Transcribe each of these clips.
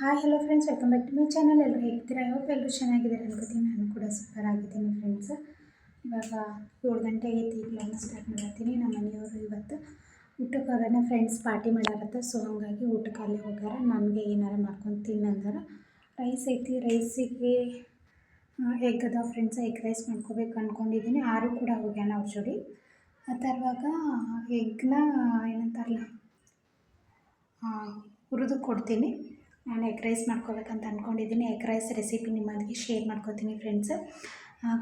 Hi hello friends welcome back to my channel ಎಲ್ಲರೂ ಹೇಗಿದ್ದೀರಾ? Hope ಎಲ್ಲರೂ ಚೆನ್ನಾಗಿದ್ದಾರೆ ಅನ್ಕೋತೀನಿ. ನಾನು ಕೂಡ ಸೂಪರ್ ಆಗಿದ್ದೀನಿ ಫ್ರೆಂಡ್ಸ್ ಇವಾಗ ಏಳು ಗಂಟೆಗೆ ಈಗ ಸ್ಟಾರ್ಟ್ ಮಾಡತ್ತೀನಿ. ನಮ್ಮ ಮನೆಯವರು ಇವತ್ತು ಊಟಕ್ಕೆ ಹೋಗೋಣ ಫ್ರೆಂಡ್ಸ್ ಪಾರ್ಟಿ ಮಾಡಾರತ್ತ. ಸೊ ಹಂಗಾಗಿ ಊಟಕ್ಕೆ ಅಲ್ಲೇ ಹೋಗ್ಯಾರ. ನಮಗೆ ಏನಾರ ಮಾಡ್ಕೊಂಡು ತಿನ್ನಂದಾರ ರೈಸ್ ಐತಿ. ರೈಸಿಗೆ ಎಗ್ ಅದಾವ ಫ್ರೆಂಡ್ಸ್ ಎಗ್ ರೈಸ್ ಮಾಡ್ಕೋಬೇಕು ಅಂದ್ಕೊಂಡಿದ್ದೀನಿ ಆರು ಕೂಡ ಹೋಗ್ಯಾನ ಅವ್ರ ಜೋಡಿ ತರುವಾಗ ಎಗ್ನ ಏನಂತಾರಲ್ಲ ಹುರಿದು ಕೊಡ್ತೀನಿ. ನಾನು ಎಗ್ ರೈಸ್ ಮಾಡ್ಕೋಬೇಕಂತ ಅಂದ್ಕೊಂಡಿದ್ದೀನಿ ಎಗ್ ರೈಸ್ ರೆಸಿಪಿ ನಿಮ್ಮೊಂದಿಗೆ ಶೇರ್ ಮಾಡ್ಕೋತೀನಿ ಫ್ರೆಂಡ್ಸ್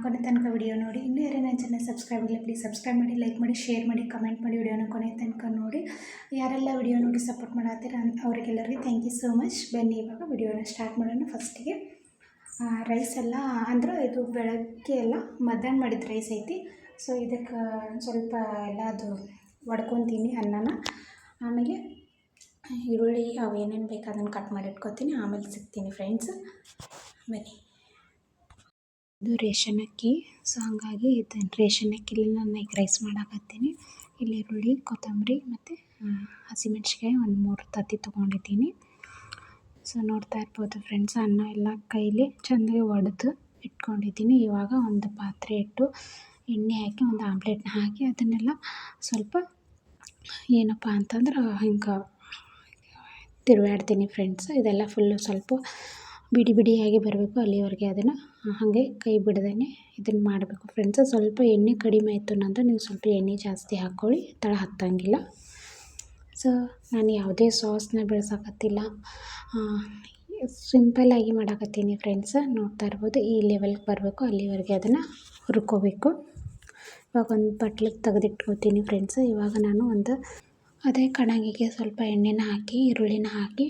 ಕೊನೆ ತನಕ ವಿಡಿಯೋ ನೋಡಿ. ಇನ್ನೂ ಯಾರೇ ನನ್ನ ಚಾನಲ್ ಸಬ್ಸ್ಕ್ರೈಬ್ ಇಲ್ಲ ಪ್ಲೀಸ್ ಸಬ್ಸ್ಕ್ರೈಬ್ ಮಾಡಿ ಲೈಕ್ ಮಾಡಿ ಶೇರ್ ಮಾಡಿ ಕಮೆಂಟ್ ಮಾಡಿ ವಿಡಿಯೋನ ಕೊನೆ ತನಕ ನೋಡಿ. ಯಾರೆಲ್ಲ ವಿಡಿಯೋ ನೋಡಿ ಸಪೋರ್ಟ್ ಮಾಡತ್ತೀರ ಅವ್ರಿಗೆಲ್ಲರಿಗೂ ಥ್ಯಾಂಕ್ ಯು ಸೋ ಮಚ್ ಬನ್ನಿ, ಇವಾಗ ವಿಡಿಯೋನ ಸ್ಟಾರ್ಟ್ ಮಾಡೋಣ ಫಸ್ಟಿಗೆ ರೈಸ್ ಎಲ್ಲ ಅಂದ್ರೆ ಇದು ಬೆಳಗ್ಗೆ ಎಲ್ಲ ಮಧ್ಯಾಹ್ನ ಮಾಡಿದ ರೈಸ್ ಐತಿ. ಸೊ ಇದಕ್ಕೆ ಸ್ವಲ್ಪ ಎಲ್ಲ ಅದು ಒಡ್ಕೊತೀನಿ ಅನ್ನನ. ಆಮೇಲೆ ಈರುಳ್ಳಿ ಅವು ಏನೇನು ಬೇಕು ಅದನ್ನು ಕಟ್ ಮಾಡಿ ಇಟ್ಕೊತೀನಿ. ಆಮೇಲೆ ಸಿಗ್ತೀನಿ ಫ್ರೆಂಡ್ಸ್ ಬನ್ನಿ. ಇದು ರೇಷನ್ ಅಕ್ಕಿ ಸೊ ಹಾಗಾಗಿ ಇದು ರೇಷನ್ ಅಕ್ಕಿಲಿ ನಾನು ಎಗ್ ರೈಸ್ ಮಾಡಾಕತ್ತೀನಿ. ಇಲ್ಲಿ ಈರುಳ್ಳಿ, ಕೊತ್ತಂಬರಿ ಮತ್ತು ಹಸಿಮೆಣ್ಸಿಕಾಯಿ ಒಂದು ಮೂರು ತತ್ತಿ ತೊಗೊಂಡಿದ್ದೀನಿ. ಸೊ ನೋಡ್ತಾ ಇರ್ಬೋದು ಫ್ರೆಂಡ್ಸ್ ಅನ್ನ ಎಲ್ಲ ಕೈಲಿ ಚೆಂದಾಗಿ ಒಡೆದು ಇಟ್ಕೊಂಡಿದ್ದೀನಿ. ಇವಾಗ ಒಂದು ಪಾತ್ರೆ ಇಟ್ಟು ಎಣ್ಣೆ ಹಾಕಿ ಒಂದು ಆಮ್ಲೆಟ್ನ ಹಾಕಿ ಅದನ್ನೆಲ್ಲ ಸ್ವಲ್ಪ ಏನಪ್ಪ ಅಂತಂದ್ರೆ ಹಿಂಗೆ ತಿರುವಾಡ್ತೀನಿ ಫ್ರೆಂಡ್ಸ್ ಇದೆಲ್ಲ ಫುಲ್ಲು ಸ್ವಲ್ಪ ಬಿಡಿ ಬಿಡಿಯಾಗಿ ಬರಬೇಕು ಅಲ್ಲಿವರೆಗೆ ಅದನ್ನು. ಹಾಗೆ ಕೈ ಬಿಡದೇ ಇದನ್ನು ಮಾಡಬೇಕು ಫ್ರೆಂಡ್ಸ್ ಸ್ವಲ್ಪ ಎಣ್ಣೆ ಕಡಿಮೆ ಆಯಿತು ನಂತರ ನೀವು ಸ್ವಲ್ಪ ಎಣ್ಣೆ ಜಾಸ್ತಿ ಹಾಕ್ಕೊಳ್ಳಿ, ತಳ ಹತ್ತಂಗಿಲ್ಲ. ಸೊ ನಾನು ಯಾವುದೇ ಸಾಸ್ನ ಬೆಳೆಸೋಕತ್ತಿಲ್ಲ. ಸಿಂಪಲ್ಲಾಗಿ ಮಾಡಾಕತ್ತೀನಿ ಫ್ರೆಂಡ್ಸ್ ನೋಡ್ತಾ ಇರ್ಬೋದು ಈ ಲೆವೆಲ್ಗೆ ಬರಬೇಕು, ಅಲ್ಲಿವರೆಗೆ ಅದನ್ನು ಹುರ್ಕೋಬೇಕು. ಇವಾಗ ಒಂದು ಬಟ್ಲಿಗೆ ತೆಗೆದಿಟ್ಕೋತೀನಿ ಫ್ರೆಂಡ್ಸ್ ಇವಾಗ ನಾನು ಒಂದು ಅದೇ ಕಣಗಿಗೆ ಸ್ವಲ್ಪ ಎಣ್ಣೆನ ಹಾಕಿ, ಈರುಳ್ಳಿನ ಹಾಕಿ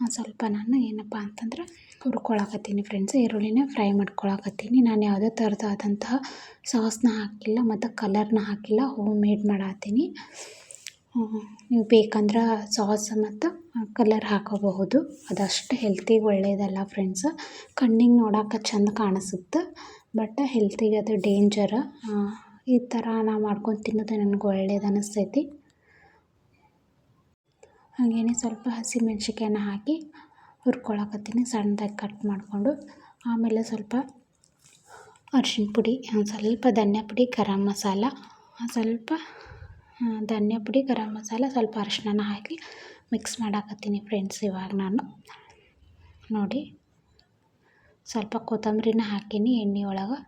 ಸ್ವಲ್ಪ ನಾನು ಏನಪ್ಪ ಅಂತಂದ್ರೆ ಹುರ್ಕೊಳಕತ್ತೀನಿ ಫ್ರೆಂಡ್ಸ್ ಈರುಳ್ಳಿನ ಫ್ರೈ ಮಾಡ್ಕೊಳಕತ್ತೀನಿ. ನಾನು ಯಾವುದೇ ಥರದಾದಂತಹ ಸಾಸ್ನ ಹಾಕಿಲ್ಲ ಮತ್ತು ಕಲರ್ನ ಹಾಕಿಲ್ಲ ಹೋಮ್ ಮೇಡ್ ಮಾಡತ್ತೀನಿ ನೀವು ಬೇಕಂದ್ರೆ ಸಾಸ್ ಮತ್ತು ಕಲರ್ ಹಾಕೋಬಹುದು. ಅದಷ್ಟು ಹೆಲ್ತಿಗೆ ಒಳ್ಳೆಯದಲ್ಲ ಫ್ರೆಂಡ್ಸ್ ಕಣ್ಣಿಗೆ ನೋಡೋಕೆ ಚೆಂದ ಕಾಣಿಸುತ್ತೆ ಬಟ್ ಹೆಲ್ತಿಗೆ ಅದು ಡೇಂಜರ ಈ ಥರ ನಾವು ಮಾಡ್ಕೊಂಡು ತಿನ್ನೋದು ನನಗೆ ಒಳ್ಳೇದು ಅನ್ನಿಸ್ತೈತಿ ಹಾಗೇ ಸ್ವಲ್ಪ ಹಸಿಮೆಣ್ಸಿಕಾಯನ್ನ ಹಾಕಿ ಹುರ್ಕೊಳಕತ್ತೀನಿ. ಸಣ್ಣದಾಗಿ ಕಟ್ ಮಾಡಿಕೊಂಡು ಆಮೇಲೆ ಸ್ವಲ್ಪ ಅರ್ಶಿಣ ಪುಡಿ ಒಂದು ಸ್ವಲ್ಪ ಧನಿಯಾ ಪುಡಿ, ಗರಂ ಮಸಾಲ ಸ್ವಲ್ಪ ಧನಿಯಾ ಪುಡಿ, ಗರಂ ಮಸಾಲ, ಸ್ವಲ್ಪ ಅರಿಶಿನ ಹಾಕಿ ಮಿಕ್ಸ್ ಮಾಡಾಕತ್ತೀನಿ ಫ್ರೆಂಡ್ಸ್ ಇವಾಗ ನಾನು. ನೋಡಿ, ಸ್ವಲ್ಪ ಕೊತ್ತಂಬರಿನ ಹಾಕೀನಿ ಎಣ್ಣೆ ಒಳಗೆ.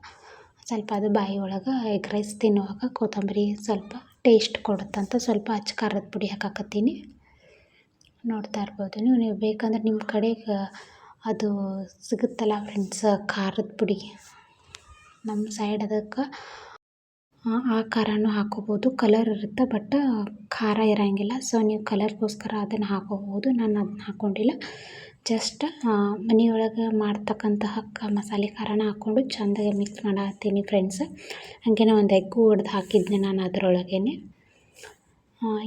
ಸ್ವಲ್ಪ ಅದು ಬಾಯಿ ಒಳಗೆ ಎಗ್ ರೈಸ್ ತಿನ್ನುವಾಗ ಕೊತ್ತಂಬರಿ ಸ್ವಲ್ಪ ಟೇಸ್ಟ್ ಕೊಡುತ್ತಂತ ಸ್ವಲ್ಪ ಅಚ್ಚ ಖಾರದ ಪುಡಿ ಹಾಕಾಕತ್ತೀನಿ. ನೋಡ್ತಾ ಇರ್ಬೋದು. ನೀವು ನೀವು ಬೇಕಂದ್ರೆ ನಿಮ್ಮ ಕಡೆಗೆ ಅದು ಸಿಗುತ್ತಲ್ಲ ಫ್ರೆಂಡ್ಸ್ ಖಾರದ ಪುಡಿ? ನಮ್ಮ ಸೈಡ್ ಅದಕ್ಕೆ, ಆ ಖಾರನೂ ಹಾಕೋಬೋದು. ಕಲರ್ ಇರುತ್ತೆ ಬಟ್ ಖಾರ ಇರೋಂಗಿಲ್ಲ. ಸೊ ನೀವು ಕಲರ್ಗೋಸ್ಕರ ಅದನ್ನು ಹಾಕೋಬೋದು. ನಾನು ಅದನ್ನ ಹಾಕ್ಕೊಂಡಿಲ್ಲ ಜಸ್ಟ್ ಮನೆಯೊಳಗೆ ಮಾಡ್ತಕ್ಕಂತಹ ಕ, ಮಸಾಲೆ ಖಾರನ ಹಾಕ್ಕೊಂಡು ಚೆಂದಾಗಿ ಮಿಕ್ಸ್ ಮಾಡತ್ತೀನಿ ಫ್ರೆಂಡ್ಸ್ ಹಾಗೇನೆ ಒಂದು ಎಗ್ಗು ಒಡೆದು ಹಾಕಿದ್ದೆ ನಾನು ಅದರೊಳಗೇ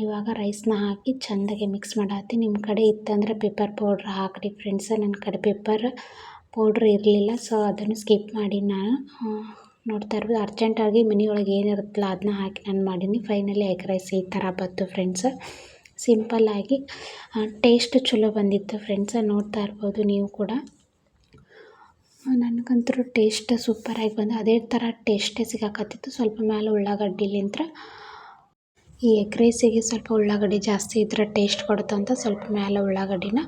ಇವಾಗ ರೈಸ್ನ ಹಾಕಿ ಚೆಂದಾಗಿ ಮಿಕ್ಸ್ ಮಾಡತ್ತಿ ನಿಮ್ಮ ಕಡೆ ಇತ್ತಂದ್ರೆ ಪೆಪ್ಪರ್ ಪೌಡ್ರ್ ಹಾಕಿರಿ ಫ್ರೆಂಡ್ಸ್ ನನ್ನ ಕಡೆ ಪೆಪ್ಪರ್ ಪೌಡ್ರ್ ಇರಲಿಲ್ಲ ಸೊ ಅದನ್ನು ಸ್ಕಿಪ್ ಮಾಡಿ ನಾನು. ನೋಡ್ತಾ ಇರ್ಬೋದು ಅರ್ಜೆಂಟಾಗಿ ಮನೆಯೊಳಗೆ ಏನಿರುತ್ತಲ್ಲ ಅದನ್ನ ಹಾಕಿ ನಾನು ಮಾಡೀನಿ. ಫೈನಲಿ ಎಗ್ ರೈಸ್ ಈ ಥರ ಬಂತು ಫ್ರೆಂಡ್ಸ್ ಸಿಂಪಲ್ಲಾಗಿ ಟೇಸ್ಟ್ ಚಲೋ ಬಂದಿತ್ತು ಫ್ರೆಂಡ್ಸ್ ನೋಡ್ತಾ ಇರ್ಬೋದು ನೀವು ಕೂಡ. ನನಗಂತೂ ಟೇಸ್ಟ್ ಸೂಪರಾಗಿ ಬಂದು, ಅದೇ ಥರ ಟೇಸ್ಟೇ ಸಿಗಾಕತ್ತಿತ್ತು. ಸ್ವಲ್ಪ ಮೇಲೆ ಉಳ್ಳಾಗಡ್ಡಿಲಿಂತ್ರ ಈ ಎಗ್ ರೈಸಿಗೆ ಸ್ವಲ್ಪ ಉಳ್ಳಾಗಡ್ಡಿ ಜಾಸ್ತಿ ಇದ್ರೆ ಟೇಸ್ಟ್ ಕೊಡುತ್ತೆ ಅಂತ ಸ್ವಲ್ಪ ಮೇಲೆ ಉಳ್ಳಾಗಡ್ಡಿನ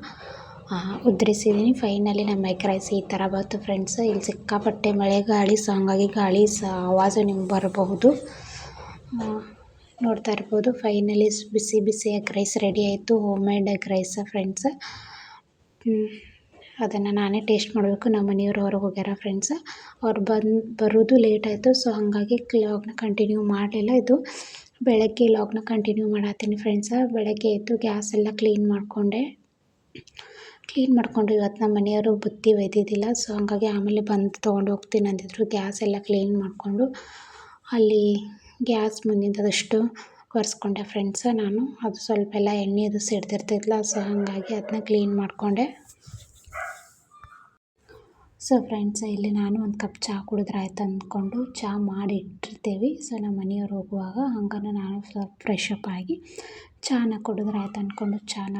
ಉದ್ರಿಸಿದ್ದೀನಿ ಫೈನಲಿ ನಮ್ಮ ಎಗ್ ರೈಸ್ ಈ ಥರ ಬಂತು ಫ್ರೆಂಡ್ಸ್ ಇಲ್ಲಿ ಸಿಕ್ಕಾಪಟ್ಟೆ ಮಳೆ ಗಾಳಿ ಸೊ ಹಂಗಾಗಿ ಗಾಳಿ ಸ, ಆವಾಜು ನಿಮ್ಗೆ ಬರಬಹುದು. ನೋಡ್ತಾ ಇರ್ಬೋದು. ಫೈನಲಿ ಬಿಸಿ ಬಿಸಿ ಎಗ್ ರೈಸ್ ರೆಡಿ ಆಯಿತು. Home made egg rice friends ಅದನ್ನು ನಾನೇ ಟೇಸ್ಟ್ ಮಾಡಬೇಕು. ನಮ್ಮ ಮನೆಯವರು ಹೊರಗೆ ಹೋಗ್ಯಾರ ಫ್ರೆಂಡ್ಸ್ ಅವ್ರು ಬಂದು, ಬರೋದು ಲೇಟ್ ಆಯಿತು ಸೊ ಹಾಗಾಗಿ ಕ್ಲಾಗ್ನ ಕಂಟಿನ್ಯೂ ಮಾಡಲಿಲ್ಲ. ಇದು ಬೆಳಗ್ಗೆ ಲಾಗ್ನ ಕಂಟಿನ್ಯೂ ಮಾಡತ್ತೀನಿ ಫ್ರೆಂಡ್ಸ ಬೆಳಗ್ಗೆ ಎದ್ದು ಗ್ಯಾಸ್ ಎಲ್ಲ ಕ್ಲೀನ್ ಮಾಡಿಕೊಂಡೆ. ಕ್ಲೀನ್ ಮಾಡಿಕೊಂಡು ಇವತ್ತು ನಮ್ಮ ಮನೆಯವರು ಬುತ್ತಿ ಒಯ್ದಿದ್ದಿಲ್ಲ ಸೊ ಹಾಗಾಗಿ ಆಮೇಲೆ ಬಂದು ತೊಗೊಂಡು ಹೋಗ್ತೀನಿ ಅಂದಿದ್ರು. ಗ್ಯಾಸ್ ಎಲ್ಲ ಕ್ಲೀನ್ ಮಾಡಿಕೊಂಡು ಅಲ್ಲಿ ಗ್ಯಾಸ್ ಮುಂದಿಂದದಷ್ಟು ಒರೆಸ್ಕೊಂಡೆ ಫ್ರೆಂಡ್ಸ ನಾನು ಅದು ಸ್ವಲ್ಪ ಎಲ್ಲ ಎಣ್ಣೆ ಅದು ಸಿಡ್ದಿರ್ತೈತಲ್ಲ ಸೊ ಹಾಗಾಗಿ ಅದನ್ನ ಕ್ಲೀನ್ ಮಾಡಿಕೊಂಡೆ. ಸೊ ಫ್ರೆಂಡ್ಸ್ ಇಲ್ಲಿ ನಾನು ಒಂದು ಕಪ್ ಚಹಾ ಕುಡಿದ್ರೆ ಆಯ್ತು ಅಂದ್ಕೊಂಡು ಚಹಾ ಮಾಡಿ ಇಟ್ಟಿರ್ತೀವಿ ಸೊ ನಮ್ಮ ಮನೆಯವ್ರು ಹೋಗುವಾಗ ಹಂಗನ ನಾನು ಸ್ವಲ್ಪ ಫ್ರೆಶ್ ಅಪ್ ಆಗಿ ಚಹಾನ ಕುಡಿದ್ರೆ ಆಯ್ತು ಅಂದ್ಕೊಂಡು ಚಹಾನ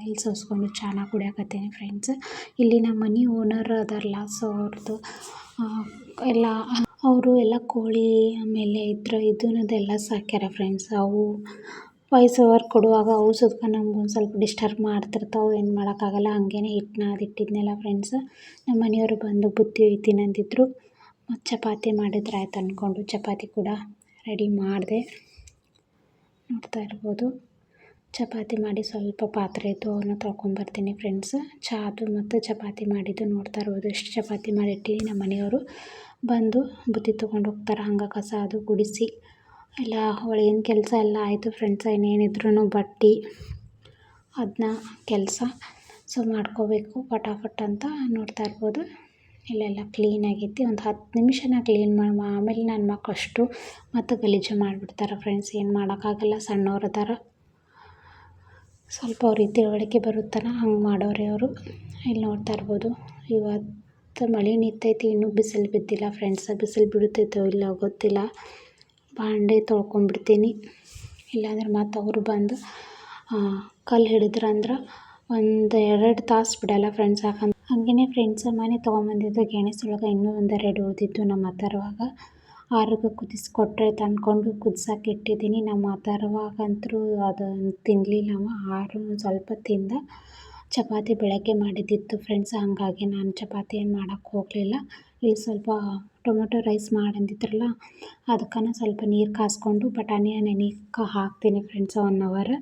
ಇಲ್ಲಿ ಸೋಸ್ಕೊಂಡು ಚಹಾನ ಕುಡಿಯಾಕತ್ತೀನಿ ಫ್ರೆಂಡ್ಸ್ ಇಲ್ಲಿ ನಮ್ಮ ಮನೆ ಓನರ್ ಅದಾರಲ್ಲ ಸೊ ಅವ್ರದ್ದು ಎಲ್ಲ, ಅವರು ಎಲ್ಲ ಕೋಳಿ ಆಮೇಲೆ ಇದ್ರ ಇದನ್ನದೆಲ್ಲ ಸಾಕ್ಯಾರ ಫ್ರೆಂಡ್ಸ್ ಅವು ವಾಯ್ಸ್ ಓವರ್ ಕೊಡುವಾಗ ಅವು ಸ್ವಲ್ಪ ನಮ್ಗೆ ಒಂದು ಸ್ವಲ್ಪ ಡಿಸ್ಟರ್ಬ್ ಮಾಡ್ತಿರ್ತಾವೆ, ಏನು ಮಾಡೋಕ್ಕಾಗಲ್ಲ. ಹಂಗೇನೆ ಹಿಟ್ಟು ನಾದಿಟ್ಟಿದ್ನಲ್ಲ ಫ್ರೆಂಡ್ಸ್ ನಮ್ಮ ಮನೆಯವರು ಬಂದು ಬುತ್ತಿ ಒಯ್ತೀನಿ ಅಂದಿದ್ರು ಮತ್ತು ಚಪಾತಿ ಮಾಡಿದ್ರೆ ಆಯ್ತು ಅಂದ್ಕೊಂಡು ಚಪಾತಿ ಕೂಡ ರೆಡಿ ಮಾಡಿದೆ. ನೋಡ್ತಾ ಇರ್ಬೋದು. ಚಪಾತಿ ಮಾಡಿ ಸ್ವಲ್ಪ ಪಾತ್ರೆ ಇತ್ತು ಅವನ್ನ ತೊಳ್ಕೊಂಬರ್ತೀನಿ ಫ್ರೆಂಡ್ಸ್ ಚಾದು ಮತ್ತು ಚಪಾತಿ ಮಾಡಿದ್ದು ನೋಡ್ತಾ ಇರ್ಬೋದು. ಎಷ್ಟು ಚಪಾತಿ ಮಾಡಿಟ್ಟಿನಿ ನಮ್ಮ ಮನೆಯವರು. ಬಂದು ಬುತ್ತಿ ತೊಗೊಂಡು ಹೋಗ್ತಾರೆ, ಹಂಗೆ ಕಸ ಅದು ಗುಡಿಸಿ. ಎಲ್ಲ ಒಳಗಿನ ಕೆಲಸ ಎಲ್ಲ ಆಯಿತು ಫ್ರೆಂಡ್ಸ ಇನ್ನೇನಿದ್ರು ಬಟ್ಟೆ ಅದನ್ನ ಕೆಲಸ. ಸೊ ಮಾಡ್ಕೋಬೇಕು ಫಟಾಫಟ್ ಅಂತ ನೋಡ್ತಾ ಇರ್ಬೋದು. ಇಲ್ಲೆಲ್ಲ ಕ್ಲೀನ್ ಆಗೈತಿ ಒಂದು ಹತ್ತು ನಿಮಿಷನ ಕ್ಲೀನ್ ಮಾಡಿ ಆಮೇಲೆ ನನ್ನ ಮಕ್ಕಳು ಅಷ್ಟು ಮತ್ತು ಗಲೀಜು ಮಾಡಿಬಿಡ್ತಾರೆ ಫ್ರೆಂಡ್ಸ್ ಏನು ಮಾಡೋಕ್ಕಾಗಲ್ಲ, ಸಣ್ಣವ್ರು ಅದಾರ. ಸ್ವಲ್ಪ ಅವ್ರಿಗೆ ತಿಳುವಳಿಕೆ ಬರುತ್ತಾರೆ ಹಂಗೆ ಮಾಡೋರೆ ಅವರು. ಇಲ್ಲಿ ನೋಡ್ತಾ ಇರ್ಬೋದು. ಇವತ್ತು ಮಳೆ ನಿಂತೈತಿ, ಇನ್ನೂ ಬಿಸಿಲು ಬಿದ್ದಿಲ್ಲ ಫ್ರೆಂಡ್ಸ್ ಬಿಸಿಲು ಬಿಡುತ್ತೈತೋ ಇಲ್ಲ ಗೊತ್ತಿಲ್ಲ. ಬಾಂಡೆ ತೊಳ್ಕೊಂಬಿಡ್ತೀನಿ. ಇಲ್ಲಾಂದ್ರೆ ಮತ್ತು ಅವರು ಬಂದು ಕಲ್ಲು ಹಿಡಿದ್ರಂದ್ರೆ ಒಂದು ಎರಡು ತಾಸು ಬಿಡಲ್ಲ ಫ್ರೆಂಡ್ಸ್ ಯಾಕಂದ್ರೆ ಹಾಗೆಯೇ ಫ್ರೆಂಡ್ಸ್ ಮನೆ ತೊಗೊಂಬಂದಿದ್ದು ಗೆಣಸೊಳಗೆ ಇನ್ನೂ ಒಂದೆರಡು ಉಳಿದಿದ್ದು ನಮ್ಮ ಅತ್ತಾರವಾಗ ಆರೋಗ್ಯ ಕುದಿಸ್ಕೊಟ್ರೆ ತಂದ್ಕೊಂಡು ಕುದ್ಸಕ್ಕೆ ಇಟ್ಟಿದ್ದೀನಿ. ನಮ್ಮ ಅತ್ತಾರವಾಗಂತರೂ ಅದನ್ನು ತಿನ್ನಲಿಲ್ಲ ಅವ. ಆರು ಒಂದು ಸ್ವಲ್ಪ ತಿಂದ ಚಪಾತಿ ಬೆಳಗ್ಗೆ ಮಾಡಿದ್ದಿತ್ತು ಫ್ರೆಂಡ್ಸ್ ಹಾಗಾಗಿ ನಾನು ಚಪಾತಿ ಏನು ಮಾಡೋಕ್ಕೆ ಹೋಗಲಿಲ್ಲ. ಇಲ್ಲಿ ಸ್ವಲ್ಪ ಟೊಮೆಟೊ ರೈಸ್ ಮಾಡಂದಿದ್ರಲ್ಲ, ಅದಕ್ಕನ ಸ್ವಲ್ಪ ನೀರು ಕಾಸ್ಕೊಂಡು ಬಟಾಣಿ ನೆನೆಕ ಹಾಕ್ತೀನಿ ಫ್ರೆಂಡ್ಸ್ ಒನ್ ಅವರ್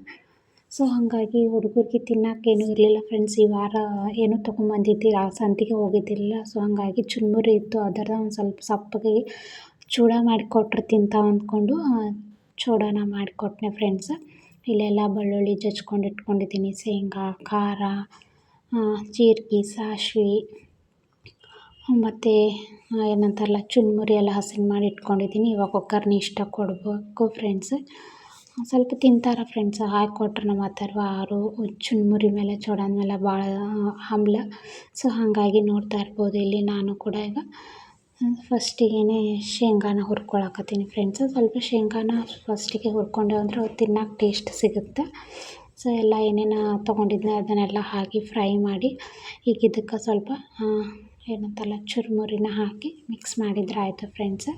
ಸೊ ಹಾಗಾಗಿ ಹುಡುಗರಿಗೆ ತಿನ್ನೋಕ್ಕೇನು ಇರಲಿಲ್ಲ ಫ್ರೆಂಡ್ಸ್ ಈ ವಾರ ಏನೂ ತೊಗೊಂಬಂದಿದ್ದಿಲ್ಲ ಸಂತಿಗೆ ಹೋಗಿದ್ದಿಲ್ಲ. ಸೊ ಹಾಗಾಗಿ ಚುರುಮುರಿ ಇತ್ತು ಅದರ ಒಂದು ಸ್ವಲ್ಪ ಸಪ್ಪಗೆ ಚೂಡ ಮಾಡಿಕೊಟ್ರೆ ತಿಂತಾವೆ ಅಂದ್ಕೊಂಡು ಚೂಡನ ಮಾಡಿಕೊಟ್ನೆ ಫ್ರೆಂಡ್ಸ್ ಇಲ್ಲೆಲ್ಲ ಬೆಳ್ಳುಳ್ಳಿ ಜಜ್ಕೊಂಡು ಇಟ್ಕೊಂಡಿದ್ದೀನಿ. ಶೇಂಗಾ, ಖಾರ ಜೀರಿಗೆ, ಸಾಸ್ವೆ, ಮತ್ತು ಏನಂತಾರಲ್ಲ ಚುರುಮುರಿ ಎಲ್ಲ ಹಸಿರು ಮಾಡಿ ಇಟ್ಕೊಂಡಿದ್ದೀನಿ. ಇವಾಗ ಒಗ್ಗರ್ಣೆ ಇಷ್ಟ ಕೊಡಬೇಕು ಫ್ರೆಂಡ್ಸ್ ಸ್ವಲ್ಪ ತಿಂತಾರೆ ಫ್ರೆಂಡ್ಸ್ ಹಾಕಿ ಕೊಟ್ರೆ ನಮ್ಮ ಅಥರ್ವ ಆರು ಚುರುಮುರಿ ಮೇಲೆ, ಚೂಡಾದ ಮೇಲೆ ಭಾಳ ಆಮ್ಲ ಸೊ ಹಾಗಾಗಿ ನೋಡ್ತಾ ಇರ್ಬೋದು. ಇಲ್ಲಿ ನಾನು ಕೂಡ ಈಗ ಫಸ್ಟಿಗೆ ಶೇಂಗಾನ ಹುರ್ಕೊಳಕತ್ತೀನಿ ಫ್ರೆಂಡ್ಸ್ ಸ್ವಲ್ಪ ಶೇಂಗಾನ ಫಸ್ಟಿಗೆ ಹುರ್ಕೊಂಡೆ ಅಂದ್ರೆ ಅದು ತಿನ್ನೋಕೆ ಟೇಸ್ಟ್ ಸಿಗುತ್ತೆ. ಸೊ ಎಲ್ಲ ಏನೇನು ತೊಗೊಂಡಿದ್ದೆ ಅದನ್ನೆಲ್ಲ ಹಾಕಿ ಫ್ರೈ ಮಾಡಿ, ಈಗ ಇದಕ್ಕೆ ಸ್ವಲ್ಪ ಏನಂತಲ್ಲ, ಚುರುಮುರಿನ ಹಾಕಿ ಮಿಕ್ಸ್ ಮಾಡಿದ್ರೆ ಆಯಿತು ಫ್ರೆಂಡ್ಸ್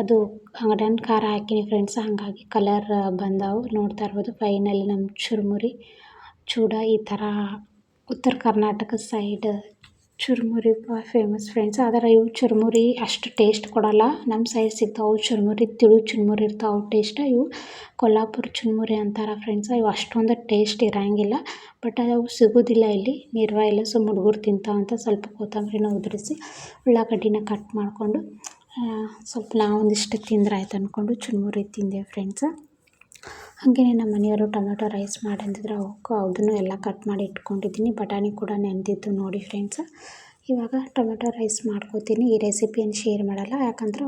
ಅದು ಅಂಗಡಿಯನ್ ಖಾರ ಹಾಕಿನಿ ಫ್ರೆಂಡ್ಸ್ ಹಾಗಾಗಿ ಕಲರ್ ಬಂದವು. ನೋಡ್ತಾ ಇರ್ಬೋದು ಫೈನಲಿ ನಮ್ಮ ಚುರುಮುರಿ ಚೂಡ ಈ ಥರ Uttara Karnataka side churumuri famous friends ಆದರೆ ಇವು ಚುರುಮುರಿ ಅಷ್ಟು ಟೇಸ್ಟ್ ಕೊಡಲ್ಲ. ನಮ್ಮ ಸೈಡ್ ಸಿಗ್ತಾವೆ ಚುರುಮುರಿ, ತಿಳು ಚುರುಮುರಿ ಇರ್ತಾವೆ ಟೇಸ್ಟ್ ಇವು ಕೊಲ್ಲಾಪುರ ಚುರುಮುರಿ ಅಂತಾರೆ ಫ್ರೆಂಡ್ಸ್ ಇವು ಅಷ್ಟೊಂದು ಟೇಸ್ಟ್ ಇರೋಂಗಿಲ್ಲ. ಬಟ್ ಅವು ಸಿಗೋದಿಲ್ಲ ಇಲ್ಲಿ. ನೀರ್ವ ಇಲ್ಲ. ಸೊ ಹುಡುಗರು ತಿಂತಾವಂತ ಸ್ವಲ್ಪ ಕೊತ್ತಂಬರಿನ ಉದುರಿಸಿ ಉಳ್ಳಾಗಡ್ಡಿನ ಕಟ್ ಮಾಡಿಕೊಂಡು ಸ್ವಲ್ಪ ನಾವೊಂದಿಷ್ಟು ತಿಂದ್ರೆ ಆಯ್ತು ಅಂದ್ಕೊಂಡು ಚುರುಮುರಿ ತಿಂದೆ ಫ್ರೆಂಡ್ಸ್ ಹಾಗೆಯೇ ನಮ್ಮ ಮನೆಯವರು ಟೊಮೆಟೊ ರೈಸ್ ಮಾಡಂದಿದ್ರು ಅವಕ್ಕೂ ಅದನ್ನು ಎಲ್ಲ ಕಟ್ ಮಾಡಿ ಇಟ್ಕೊಂಡಿದ್ದೀನಿ. ಬಟಾಣಿ ಕೂಡ ನೆನೆದಿದ್ದು ನೋಡಿ ಫ್ರೆಂಡ್ಸ್. ಇವಾಗ ಟೊಮೆಟೊ ರೈಸ್ ಮಾಡ್ಕೋತೀನಿ. ಈ ರೆಸಿಪಿಯನ್ನು ಶೇರ್ ಮಾಡಲ್ಲ, ಯಾಕಂದ್ರೆ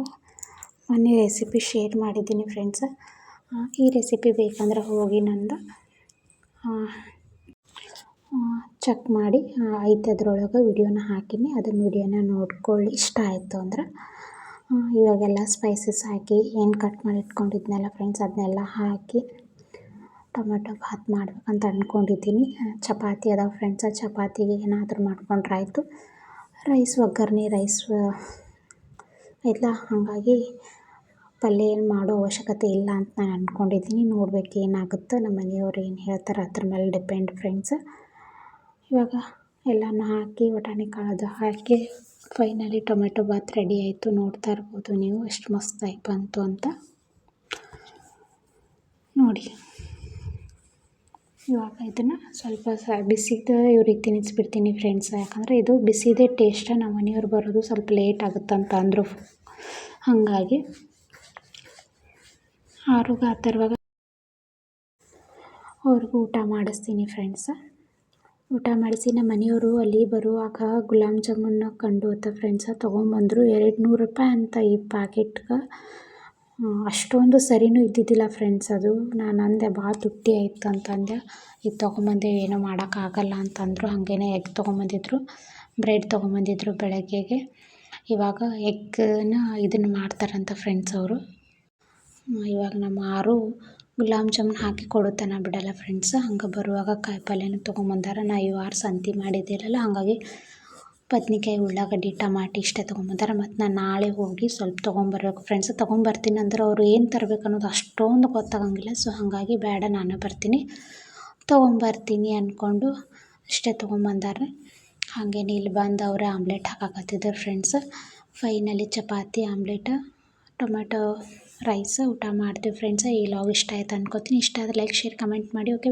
ಮೊನ್ನೆ ರೆಸಿಪಿ ಶೇರ್ ಮಾಡಿದ್ದೀನಿ ಫ್ರೆಂಡ್ಸ್. ಈ ರೆಸಿಪಿ ಬೇಕಂದ್ರೆ ಹೋಗಿ ನಂದು ಚೆಕ್ ಮಾಡಿ ಐತೆ ಅದರೊಳಗೆ ವಿಡಿಯೋನ ಹಾಕೀನಿ. ಅದನ್ನು ವಿಡಿಯೋನ ನೋಡ್ಕೊಳ್ಳಿ, ಇಷ್ಟ ಆಯಿತು ಅಂದ್ರೆ. ಇವಾಗೆಲ್ಲ ಸ್ಪೈಸಸ್ ಹಾಕಿ, ಏನು ಕಟ್ ಮಾಡಿ ಇಟ್ಕೊಂಡಿದ್ನಲ್ಲ ಫ್ರೆಂಡ್ಸ್, ಅದನ್ನೆಲ್ಲ ಹಾಕಿ. ಟೊಮೆಟೊ ಭಾತ್ ಮಾಡ್ಬೇಕಂತ ಅಂದ್ಕೊಂಡಿದ್ದೀನಿ ಚಪಾತಿ ಅದಾವೆ ಫ್ರೆಂಡ್ಸ್ ಚಪಾತಿಗೆ ಏನಾದರೂ ಮಾಡ್ಕೊಂಡ್ರೆ ಆಯಿತು ರೈಸ್ ಒಗ್ಗರ್ಣೆ, ರೈಸ್ ಇಲ್ಲ ಹಾಗಾಗಿ ಪಲ್ಯ ಏನು ಮಾಡೋ ಅವಶ್ಯಕತೆ ಇಲ್ಲ ಅಂತ ನಾನು ಅಂದ್ಕೊಂಡಿದ್ದೀನಿ ನೋಡ್ಬೇಕು ಏನಾಗುತ್ತೋ ನಮ್ಮ ಮನೆಯವ್ರು ಏನು ಹೇಳ್ತಾರೆ ಅದ್ರ ಮೇಲೆ ಡಿಪೆಂಡ್ ಫ್ರೆಂಡ್ಸ್ ಇವಾಗ ಎಲ್ಲನೂ ಹಾಕಿ ಬಟಾಣಿ ಕಾಳದು ಹಾಕಿ ಫೈನಲಿ ಟೊಮೆಟೊ ಬಾತ್ ರೆಡಿ ಆಯಿತು. ನೋಡ್ತಾ ಇರ್ಬೋದು ನೀವು, ಎಷ್ಟು ಮಸ್ತಾಗಿ ಬಂತು ಅಂತ ನೋಡಿ ಇವಾಗ ಇದನ್ನು ಸ್ವಲ್ಪ ಸ ಬಿಸಿದ ಇವ್ರಿಗೆ ತಿನ್ನಿಸ್ಬಿಡ್ತೀನಿ ಫ್ರೆಂಡ್ಸ್ ಯಾಕಂದರೆ ಇದು ಬಿಸಿದೇ ಟೇಸ್ಟ್ ನಮ್ಮ ಮನೆಯವ್ರು ಬರೋದು ಸ್ವಲ್ಪ ಲೇಟ್ ಆಗುತ್ತಂತ ಅಂದರು. ಹಾಗಾಗಿ ಆರು ಆ ಥರವಾಗ ಅವ್ರಿಗೂ ಊಟ ಮಾಡಿಸ್ತೀನಿ ಫ್ರೆಂಡ್ಸ ಊಟ ಮಾಡಿಸಿ ನಮ್ಮ ಮನೆಯವರು ಅಲ್ಲಿ ಬರುವಾಗ ಗುಲಾಬ್ ಜಾಮೂನ್ನ ಕಂಡು ಅಂತ ಫ್ರೆಂಡ್ಸ ತೊಗೊಂಬಂದರು. ಎರಡು ನೂರು ರೂಪಾಯಿ ಅಂತ ಈ ಪ್ಯಾಕೆಟ್ಗೆ ಅಷ್ಟೊಂದು ಸರಿನೂ ಇದ್ದಿದ್ದಿಲ್ಲ ಫ್ರೆಂಡ್ಸ್ ಅದು. ನಾನು ಅಂದೆ ಭಾಳ ತುಟ್ಟಿ ಆಯ್ತು ಅಂತಂದೆ ಇದು ತೊಗೊಂಬಂದೆ, ಏನೂ ಮಾಡೋಕ್ಕಾಗಲ್ಲ ಅಂತಂದರು ಹಾಗೇನೆ ಎಗ್ ತೊಗೊಂಬಂದಿದ್ರು ಬ್ರೆಡ್ ತೊಗೊಂಬಂದಿದ್ರು ಬೆಳಗ್ಗೆಗೆ. ಇವಾಗ ಎಗ್ಗನ್ನ ಇದನ್ನು ಮಾಡ್ತಾರಂತ ಫ್ರೆಂಡ್ಸ್ ಅವರು. ಇವಾಗ ನಮ್ಮ ಆರು ಗುಲಾಬ್ ಜಾಮೂನ್ ಹಾಕಿ ಕೊಡುತ್ತಾನ ಬಿಡಲ್ಲ ಫ್ರೆಂಡ್ಸ್ ಹಂಗೆ ಬರುವಾಗ ಕಾಯಿ ಪಲ್ಯನೂ ತೊಗೊಂಬಂದಾರ. ನಾ ಈ ವಾರ ಸಂತಿ ಮಾಡಿದ್ದಿರಲ್ಲ ಹಾಗಾಗಿ ಬದ್ನಿಕಾಯಿ, ಉಳ್ಳಾಗಡ್ಡಿ, ಟಮಾಟಿ ಇಷ್ಟೇ ತೊಗೊಂಬಂದಾರ. ಮತ್ತು ನಾನು ನಾಳೆ ಹೋಗಿ ಸ್ವಲ್ಪ ತೊಗೊಂಬರ್ಬೇಕು. ಫ್ರೆಂಡ್ಸ್ ತೊಗೊಂಬರ್ತೀನಿ ಅಂದ್ರೆ ಅವರು ಏನು ತರಬೇಕು ಅನ್ನೋದು ಅಷ್ಟೊಂದು ಗೊತ್ತಾಗಂಗಿಲ್ಲ. ಸೊ ಹಾಗಾಗಿ ಬೇಡ, ನಾನು ಬರ್ತೀನಿ. ತೊಗೊಂಬರ್ತೀನಿ ಅಂದ್ಕೊಂಡು ಇಷ್ಟೇ ತೊಗೊಂಬಂದಾರ. ಹಾಗೇನೆ ಇಲ್ಲಿ ಬಂದು ಅವರೇ omelette ಹಾಕಾಕತ್ತಿದ್ದಾರೆ friends finally chapati, omelette tomato rice ಊಟ ಮಾಡ್ತೀವಿ ಫ್ರೆಂಡ್ಸ್ ಈ ಲಾಗ್ ಇಷ್ಟ ಆಯ್ತು ಅನ್ಕೋತೀನಿ. ಇಷ್ಟ ಆದರೆ ಲೈಕ್ ಶೇರ್ ಕಮೆಂಟ್ ಮಾಡಿ ಓಕೆ